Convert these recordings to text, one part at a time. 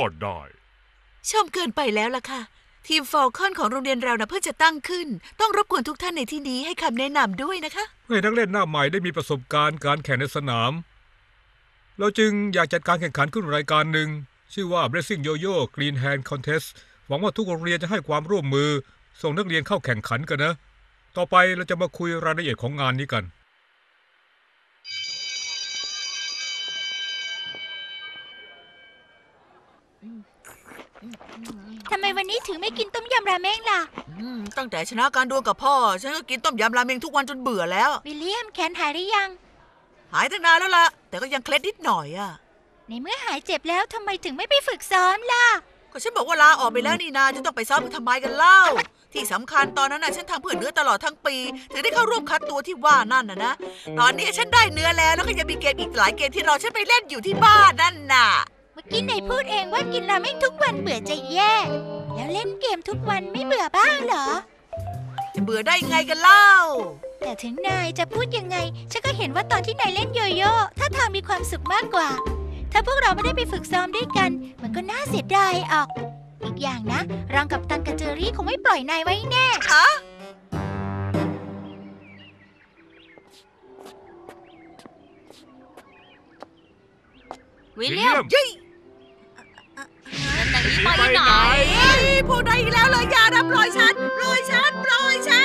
ก็ได้ ชมเกินไปแล้วล่ะค่ะ ทีมฟอลคอนของโรงเรียนเรานะเพิ่งจะตั้งขึ้น ต้องรบกวนทุกท่านในที่นี้ให้คำแนะนำด้วยนะคะ เพื่อให้นักเล่นหน้าใหม่ได้มีประสบการณ์การแข่งในสนาม เราจึงอยากจัดการแข่งขันขึ้นรายการหนึ่ง ชื่อว่า Blessing Yo-Yo Green Hand Contest หวังว่าทุกโรงเรียนจะให้ความร่วมมือ ส่งนักเรียนเข้าแข่งขันกันนะ ต่อไปเราจะมาคุยรายละเอียดของงานนี้กัน ทำไมวันนี้ถึงไม่กินต้มยำราเมงล่ะ อืมตั้งแต่ชนะการดวลกับพ่อ ฉันก็กินต้มยำราเมงทุกวันจนเบื่อแล้ว วิลเลียมแขนหายหรือยัง หายตั้งนานแล้วล่ะ แต่ก็ยังเคล็ดนิดหน่อยอะ ในเมื่อหายเจ็บแล้วทำไมถึงไม่ไปฝึกซ้อมล่ะ ก็ฉันบอกว่าลาออกไปแล้วนี่นาจะต้องไปซ้อมทำไมกันเล่า ที่สำคัญตอนนั้นน่ะฉันทำเพื่อเนื้อตลอดทั้งปี ถึงได้เข้าร่วมคัดตัวที่ว่านั่นน่ะนะ ตอนนี้ฉันได้เนื้อแล้วแล้วก็ยังมีเกมอีกหลายเกมที่รอฉันไปเล่นอยู่ที่บ้านนั่นน่ะเมื่อกี้ไหนพูดเองว่ากินราเมงทุกวันเบื่อจะแย่ แล้วเล่นเกมทุกวันไม่เบื่อบ้างเหรอ จะเบื่อได้ไงกันเล่า แต่ถึงนายจะพูดยังไง ฉันก็เห็นว่าตอนที่นายเล่นโยโย่ถ้าทางมีความสุขมากกว่า ถ้าพวกเราไม่ได้ไปฝึกซ้อมด้วยกัน มันก็น่าเสียดายออก อีกอย่างนะรังกับตันกับเจอรี่คงไม่ปล่อยนายไว้แน่ฮะวิลเลียม ยี่จะหนีไปไหนพวกนายอีกแล้วเลยอย่านะปล่อยฉันปล่อยฉันปล่อยฉั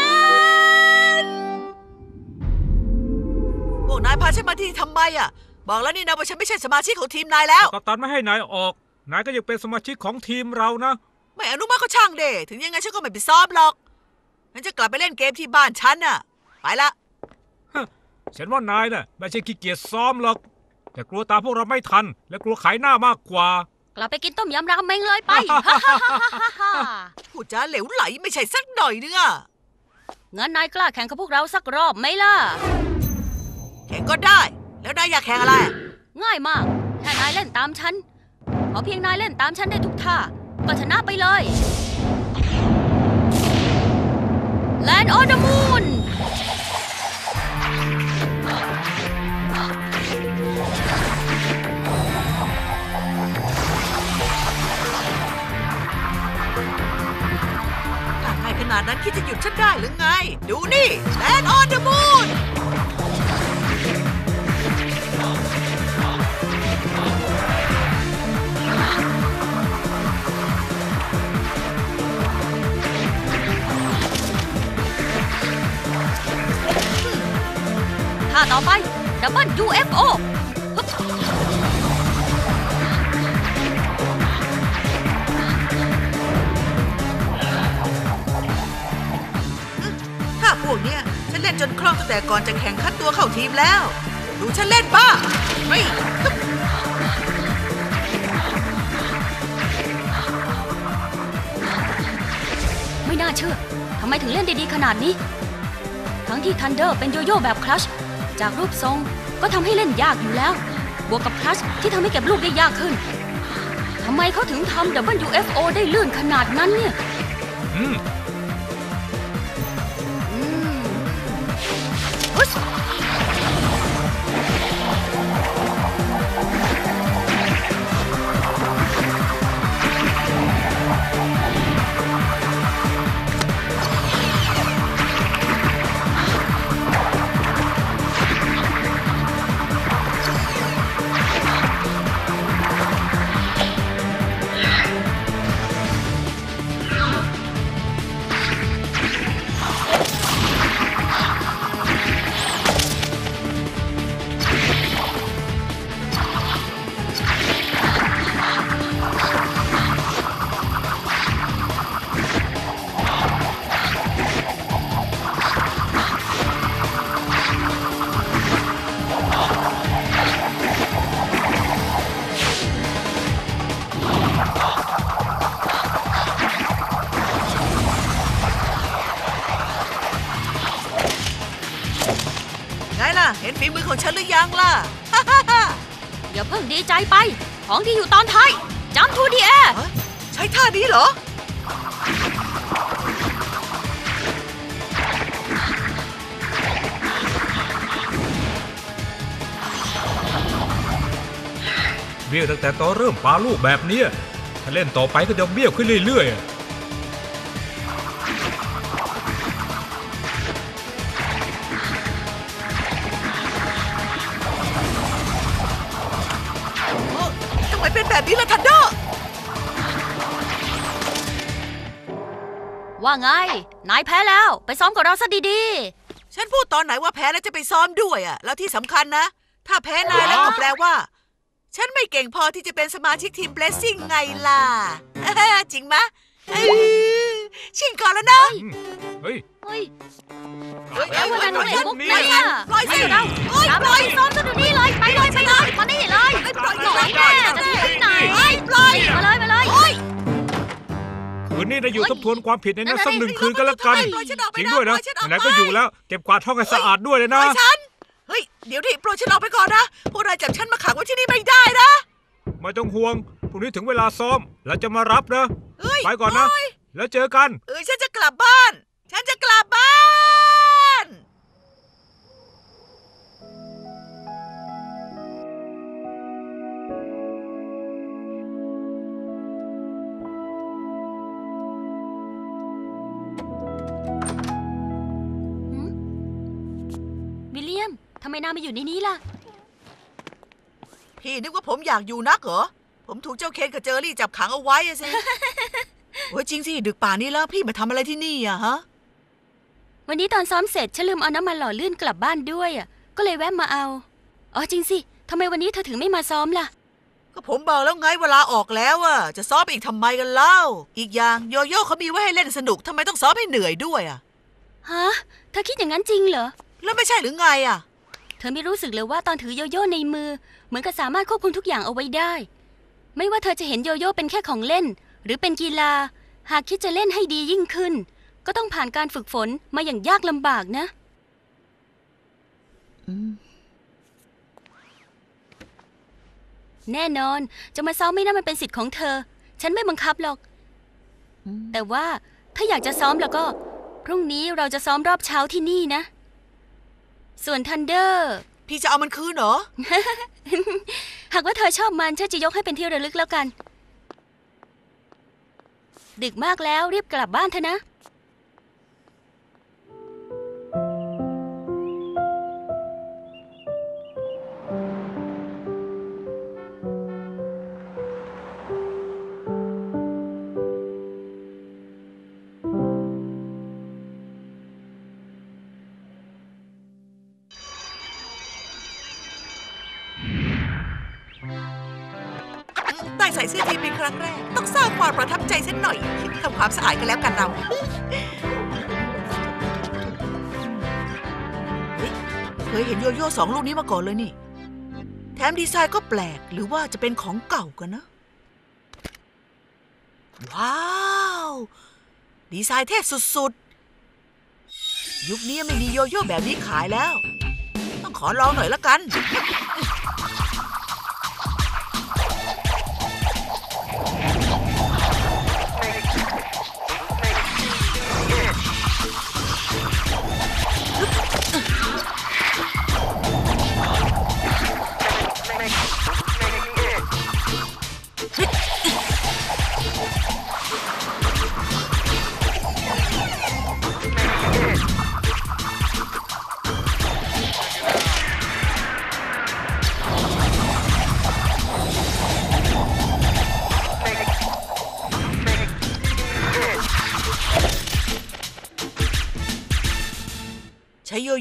นพวกนายพาฉันมาที่นี่ทำไมอะ บอกแล้วนี่นะว่าฉันไม่ใช่สมาชิกของทีมนายแล้วกัปตันไม่ให้นายออก นายก็ยังเป็นสมาชิกของทีมเรานะ ไม่อนุมัติก็ช่างเดถึงยังไงฉันก็ไม่ไปซ้อมหรอกฉันจะกลับไปเล่นเกมที่บ้านฉันน่ะ ไปละฉันว่านายน่ะไม่ใช่ขี้เกียจซ้อมหรอก แต่กลัวตามพวกเราไม่ทัน และกลัวขายหน้ามากกว่า กลับไปกินต้มยำราเมงเลยไป พูดจาเหลวไหลไม่ใช่สักหน่อยนึงอะงั้นนายกล้าแข่งกับพวกเราสักรอบไหมล่ะ แข่งก็ได้ แล้วนายอยากแข่งอะไร ง่ายมากถ้านายเล่นตามฉันขอเพียงนายเล่นตามฉันได้ทุกท่า ก็ชนะไปเลย Land on the Moon ถ้าง่ายขนาดนั้นคิดจะหยุดฉันได้หรือไง ดูนี่ Land on the Moon ท่าต่อไปดับเบิล UFO แต่ก่อนจะแข่งคัดตัวเข้าทีมแล้ว ดูฉันเล่นบ้างเฮ้ยไม่น่าเชื่อทำไมถึงเล่นได้ดีขนาดนี้ ทั้งที่ทันเดอร์เป็นโยโย่แบบคลัช จากรูปทรงก็ทำให้เล่นยากอยู่แล้ว บวกกับคลัชที่ทำให้เก็บลูกได้ยากขึ้นทำไมเขาถึงทำดับเบิล UFO ได้ลื่นขนาดนั้นเนี่ย อืม ไงล่ะ เห็นฝีมือของฉันหรือยังล่ะ อย่าเพิ่งดีใจไป ของที่อยู่ตอนท้ายจำทูดีแอร์ใช้ท่านี้เหรอ เบี้ยตั้งแต่ตอนเริ่มปาลูกแบบเนี้ยถ้าเล่นต่อไปก็จะเบี้ยวขึ้นเรื่อยๆ ไมเป็นแบบนี้ล่ะทันเดอร์ ว่าไง นายแพ้แล้วไปซ้อมกับเราซะดีฉันพูดตอนไหนว่าแพ้แล้วจะไปซ้อมด้วยอะแล้วที่สำคัญนะ ถ้าแพ้นายแล้วก็แปลว่า ฉันไม่เก่งพอที่จะเป็นสมาชิกทีมเบสซิ่งไงล่ะ จริงมะเอ้ย ชิงก่อนแล้วนะอืมเฮ้ยๆเฮ้ย เฮ้ยแล้ววันนั้นปล่อยเห็นมุกปล่อยเนี่ยปล่อยสิให้เราเฮ้ยตามปล่เราอยไปซ้อมซะเดี๋ยวนี้เลย ไปเลยไปเลยมานี่เลยปล่อยหน่อยปล่แน่อยจะหนีไปไหนเฮ้ยปล่อยมาเลยมาเลยโอ้ยคืนนี้นายอยู่เฮ้ยทบทวนความผิดในนั้นนั่นสักน่ะหนึ่งคืนก็แล้วกันปล่อยฉันออกไปจริงนะด้วยนะปล่อยฉันออกไหนๆก็ไปอยู่แล้ว เก็บกวาดห้องให้สะอาดด้วยเลยปล่นะอยฉันเฮ้ย เดี๋ยวดิปล่อยฉันออกไปก่อนนะพวกนายจับฉันมาขังไว้ที่นี่ไม่ได้นะ ไม่ต้องห่วงพรุ่งนี้ถึงเวลาซ้อม แล้วจะมารับนะเฮ้ยไปก่อนนะโย แล้วเจอกัน เอ้ยฉันจะกลับบ้าน ฉันจะกลับบ้าน วิลเลียม ทำไมนายมาอยู่ในนี้ล่ะ พี่นึกว่าผมอยากอยู่นักเหรอ ผมถูกเจ้าเคนกับเจอรี่จับขังเอาไว้อะสิ โอ้ยจริงสิ ดึกป่านนี้แล้วพี่มาทำอะไรที่นี่อะฮะ วันนี้ตอนซ้อมเสร็จฉันลืมเอาน้ำมันหล่อลื่นกลับบ้านด้วยอะ ก็เลยแวะมาเอา อ๋อจริงสิทำไมวันนี้เธอถึงไม่มาซ้อมล่ะ ก็ผมบอกแล้วไงเวลาออกแล้วอะจะซ้อมอีกทำไมกันเล่า อีกอย่างโยโย่เขามีไว้ให้เล่นสนุกทำไมต้องซ้อมให้เหนื่อยด้วยอะฮะ เธอคิดอย่างนั้นจริงเหรอ แล้วไม่ใช่หรือไงอะเธอไม่รู้สึกเลยว่าตอนถือโยโย่ในมือ เหมือนกับสามารถควบคุมทุกอย่างเอาไว้ได้ ไม่ว่าเธอจะเห็นโยโย่เป็นแค่ของเล่น หรือเป็นกีฬา หากคิดจะเล่นให้ดียิ่งขึ้น ก็ต้องผ่านการฝึกฝนมาอย่างยากลำบากนะ แน่นอน จะมาซ้อมไม่น่ามันเป็นสิทธิ์ของเธอ ฉันไม่บังคับหรอก แต่ว่าถ้าอยากจะซ้อมแล้วก็ พรุ่งนี้เราจะซ้อมรอบเช้าที่นี่นะ ส่วนทันเดอร์ พี่จะเอามันคืนเหรอ หากว่าเธอชอบมันฉันจะยกให้เป็นที่ระลึกแล้วกัน ดึกมากแล้วรีบกลับบ้านเถอะนะ ส่เสื้อทีมเป็นครั้งแรก ต้องสร้างความประทับใจเสักหน่อยทำความสะอาดกันแล้วกันเราเฮ้ยเคยเห็นโยโย่สองลูกนี้มาก่อนเลยนี่ แถมดีไซน์ก็แปลกหรือว่าจะเป็นของเก่ากันนะ ว้าว ดีไซน์เทพสุดๆ ยุคนี้ไม่มีโยโย่แบบนี้ขายแล้ว ต้องขอลองหน่อยละกัน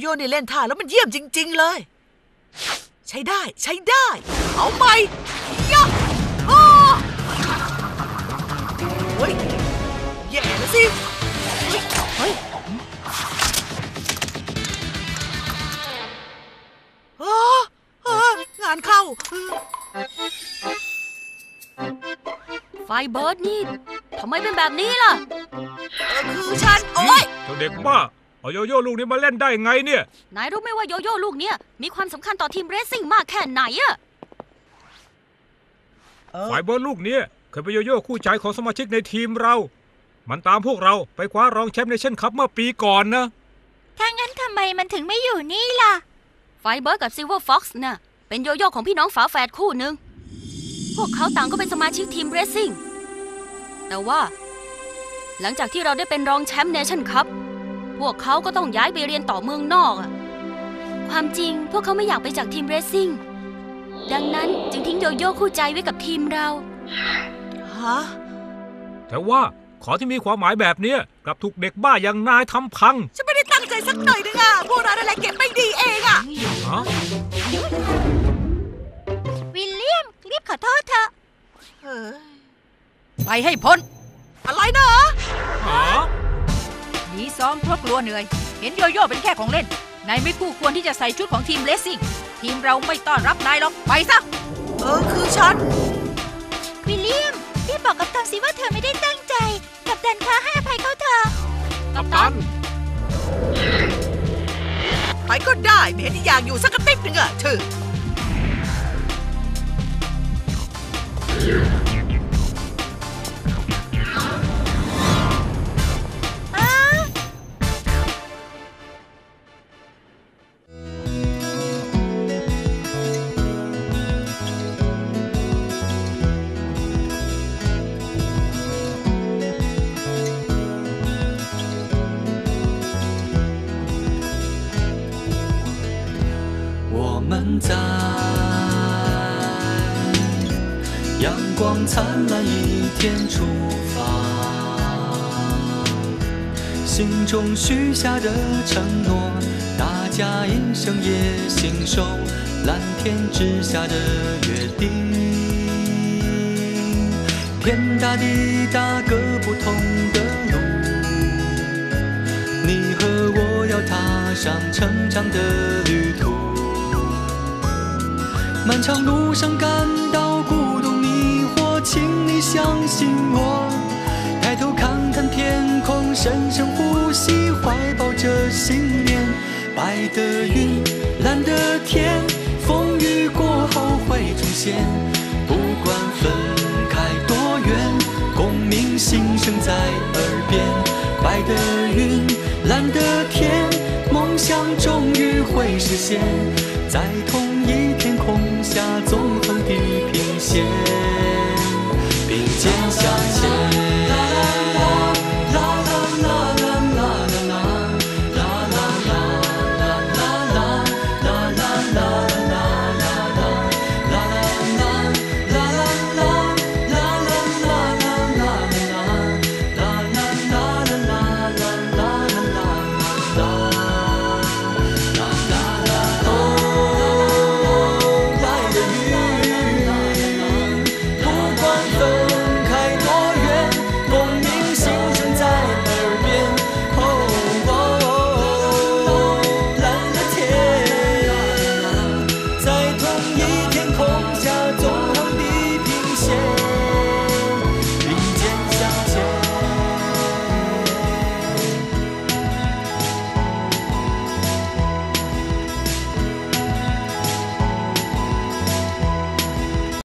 โยโย่นี่เล่นท่าแล้วมันเยี่ยมจริง ๆ เลย ใช้ได้ใช้ได้ เอาไปยะอ้อเฮ้ยแย่แล้วสิเฮ้ยเฮ้ยอ้ออ้องานเข้า ไฟเบิร์ดนี่ทำไมเป็นแบบนี้ล่ะ เออคือฉัน โอ๊ย เจ้าเด็กบ้า เอาโยโย่ลูกนี้มาเล่นได้ไงเนี่ย นายรู้ไหมว่าโยโย่ลูกเนี้ยมีความสำคัญต่อทีมเรซซิ่งมากแค่ไหนอะฝ่ายเบิร์ดลูกเนี้ยเคยเป็นโยโย่คู่ใจของสมาชิกในทีมเรา มันตามพวกเราไปคว้ารองแชมป์เนชั่นคัพเมื่อปีก่อนนะ ถ้างั้นทำไมมันถึงไม่อยู่นี่ล่ะ ไฟเบิร์ดกับซิลเวอร์ฟ็อกซ์น่ะเป็นโยโย่ของพี่น้องฝาแฝดคู่หนึ่งพวกเขาต่างก็เป็นสมาชิกทีมเรซซิ่งแต่ว่า หลังจากที่เราได้เป็นรองแชมป์เนชั่นคัพ พวกเขาก็ต้องย้ายไปเรียนต่อเมืองนอกอะความจริงพวกเขาไม่อยากไปจากทีมเรซซิ่ง ดังนั้นจึงทิ้งโยโย่คู่ใจไว้กับทีมเราฮะแต่ว่าขอที่มีความหมายแบบเนี้ยกลับถูกเด็กบ้าอย่างนายทำพังฉันไม่ได้ตั้งใจสักหน่อยนึงอะพวกเราอะไรเก็บไม่ดีเองอะฮะวิลเลียมรีบขอโทษเถอะเฮ้ยไปให้พ้น อะไรนะฮะ หนีซ้อมเพราะกลัวเหนื่อย เห็นโยโย่เป็นแค่ของเล่น นายไม่คู่ควรที่จะใส่ชุดของทีมเลสซิ่ง ทีมเราไม่ต้อนรับนายหรอก ไปซะ เออคือฉัน วิลเลียมรีบบอกกับตันสิว่าเธอไม่ได้ตั้งใจ กับตันคะให้อภัยเขาเถอะกัปตัน ไปก็ได้ไม่เห็นที่อยากอยู่สักกระติกหนึ่งอะถือ 们在阳光灿烂一天出发，心中许下的承诺，大家一生也信守蓝天之下的约定。天大地大，各不同的路。你和我要踏上成长的旅途，漫长路上感到孤独迷惑，请你相信我。抬头看看天空，深深呼吸，怀抱着信念。白的云，蓝的天，风雨过后会重现。不管分开多远，共鸣心声在耳边。白的云，蓝的天，梦想终于会实现，在同 yeah.